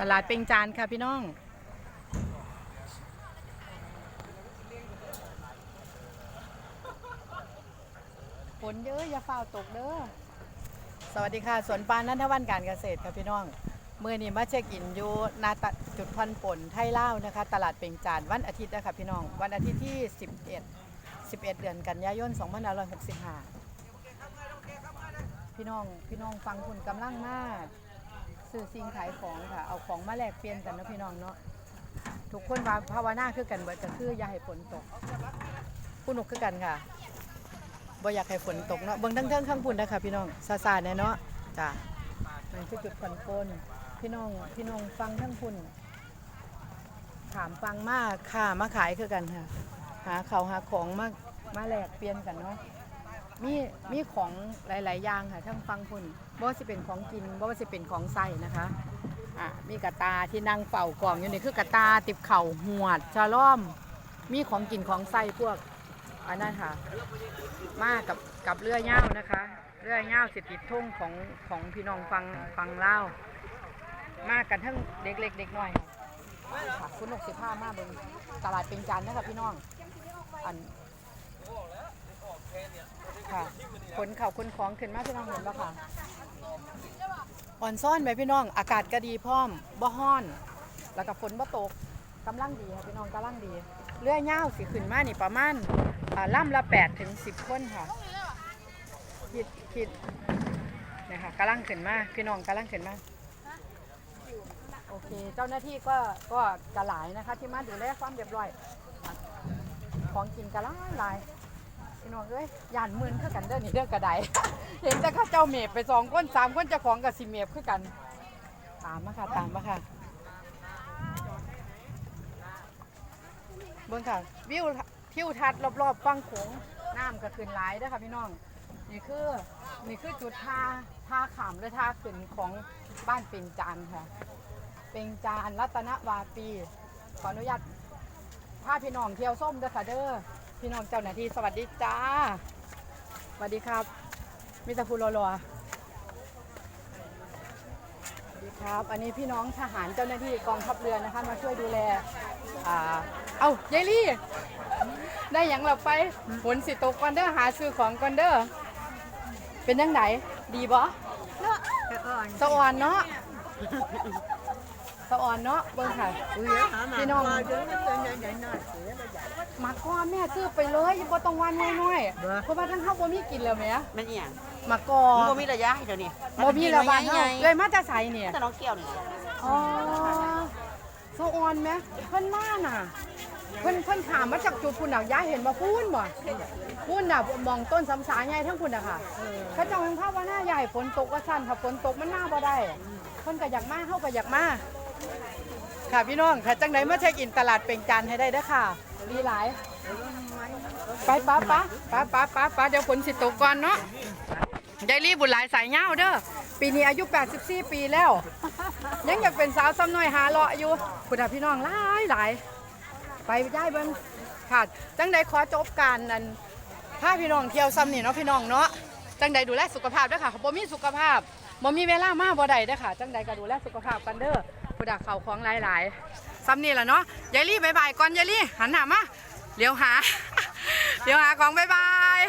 ตลาดเปงจานค่ะพี่น้อง ฝนเยอะอย่าฝ้าตกเด้อ สวัสดีค่ะ สวนปานนันทวันการเกษตรค่ะพี่น้อง เมื่อนี้มาเช็คอินอยู่หนาตะจุดพันป่นไทยเล่าวนะคะ ตลาดเปงจานวันอาทิตย์นะคะพี่น้อง วันอาทิตย์ที่ 11 11 เดือนกันยายน2565 พี่น้อง พี่น้องฟังคุณกำลังมาก ซื้อสิ่งขายของค่ะ เอาของมาแลกเปลี่ยนกันนะพี่น้องเนาะทุกคนว่าภาวนาคือกันเบิดก็คืออย่าให้ฝนตกผู้นกคือกันค่ะบ่อยากให้ฝนตกเนาะเบิ่งทั้งเทิงข้างพุ่นนะคะพี่น้องซาซาแน่เนาะจ้ะมันคือจุดผ่อนปลนพี่น้องพี่น้องฟังทั้งพุ่นถามฟังมากค่ะมาขายคือกันค่ะ หาเขาหาของมามาแลกเปลี่ยนกันเนาะ มีมีของหลายๆอย่างค่ะทั้งฟังคุณบ่ว่าจะเป็นของกินบ่ว่าจะเป็นของใส่นะคะอะมีกระตาที่นั่งเป่ากล่องอยู่นี่คือกระตาติบเข่าหวดชาล้อม มีของกินของใส่พวกอันนั้นค่ะ มากับกับเรือเง่านะคะ เรือเง่าสิติดทุ่งของของพี่น้องฟังฟังเล่าวมากันทั้งเด็กเล็กเด็กน้อยค่ะคุณนกสิผ้ามาเบิงตลาดเป็นจันทร์นะคะพี่น้องอัน ค่ะขนเข่าขนของขึ้นมาพี่น้องเห็นปะค่ะอ่อนซ่อนไหมพี่น้อง อากาศก็ดีพร้อมบ่ฮ้อน แล้วก็ฝนบ่ตกกำลังดีค่ะพี่น้องกำลังดีเรื่อยเงาวสิขึ้นมานี่ประมาณอ่าล่ำละ8ถึง10คนค่ะคิดคิดเนี่ยค่ะกำลังขึ้นมาพี่น้องกำลังขึ้นมาโอเค เจ้าหน้าที่ก็ก็กระหลายนะคะ ที่มาดูแลความเรียบร้อยค่ะของกินกระหลายหลาย พี่น้องเอ้ยย่านมื่นคือกันเด้อนี่เด้อกระไดเห็นแต่ข้าเจ้าเมฟไปสองคนสามคนเจ้าของกับสิเมฟคือกัน ตามมาค่ะตามมาค่ะเบิ่งค่ะวิวทิวทัศน์รอบๆฟังโขงน้ำก็ขึ้นหลายเด้อค่ะพี่น้องนี่คือนี่คือจุดท่าท่าขามหรือท่าขึ้นของบ้านเปิงจานค่ะเปิงจานรัตนวาปี ขออนุญาตพาพี่น้องเที่ยวส้มเด้อค่ะเด้อ พี่น้องเจ้าหน้าที่สวัสดีจ้าสวัสดีครับมิตรภูรอรอสวัสดีครับ อันนี้พี่น้องทหารเจ้าหน้าที่กองทัพเรือนะคะ มาช่วยดูแลอ่าเอ้ายายลี่ ได้หยังเราไปฝนสิตกก่อนเด้อหาซื้อของก่อนเด้อเป็นยังไงดีบ่สะอ่อนเนาะ สะอ่อนเนาะเบิ่งค่ะพี่น้องหมากกอแม่ซื้อไปเลยยังบ่ต้องวันน้อยเด้อๆเพราะว่าทั้งเฮาบ่มีกินแล้วแหม่มันอีหยังหมากกอมันบ่มีระยะให้เดี๋ยวนี้บ่มีแล้วบ้านใหเฮาญ่เลยมาแต่ไสเนี่ยแต่น้องเกี่ยวนี่อ๋อโซออนไหมเพิ่นมาน่ะเพิ่นเพิ่นถามมาจากจุดพุ่นน่ะยายเห็นบ่พูนบ่พูนน่ะมองต้นสำสาใหญ่ทั้งพุ่นน่ะค่ะเขาเจ้ายังภาวนาใหญ่ฝนตกว่าซั่นถ้าฝนตกมันมาบ่ได้เพิ่นก็อยากมาเฮาก็อยากมา ค่ะพี่น้องค่ะจังไดมาเช็คอินตลาดเป่งจันให้ได้เด้อค่ะดีหลายไปป้าป้าป้าป้าป้าป้าเดี๋ยวฝนสิตกก่อนเนาะยายรีบุญหลายสายเงาเด้อปีนี้อายุ 84 ปีแล้ว ยังอยากเป็นสาวซ้ำน้อยหาเลาะอยู่คุณพี่น้องหลายหลายไปย้ายเบิ่งค่ะจังใดขอจบการนั้นพาพี่น้องเที่ยวซ้ำนี่เนาะพี่น้องเนาะจังใดดูแลสุขภาพด้วยค่ะบ่มีสุขภาพบ่มีเวลามากบ่ได้เด้อค่ะ จังใดก็ดูแลสุขภาพกันเด้อ ผู้ดักเข่าของหลายๆซ้ำนี่แหละเนาะยายลี่บายบายก่อนยายลี่หันหน้ามาเลี้ยวหาเลี้ยวหาของบายบาย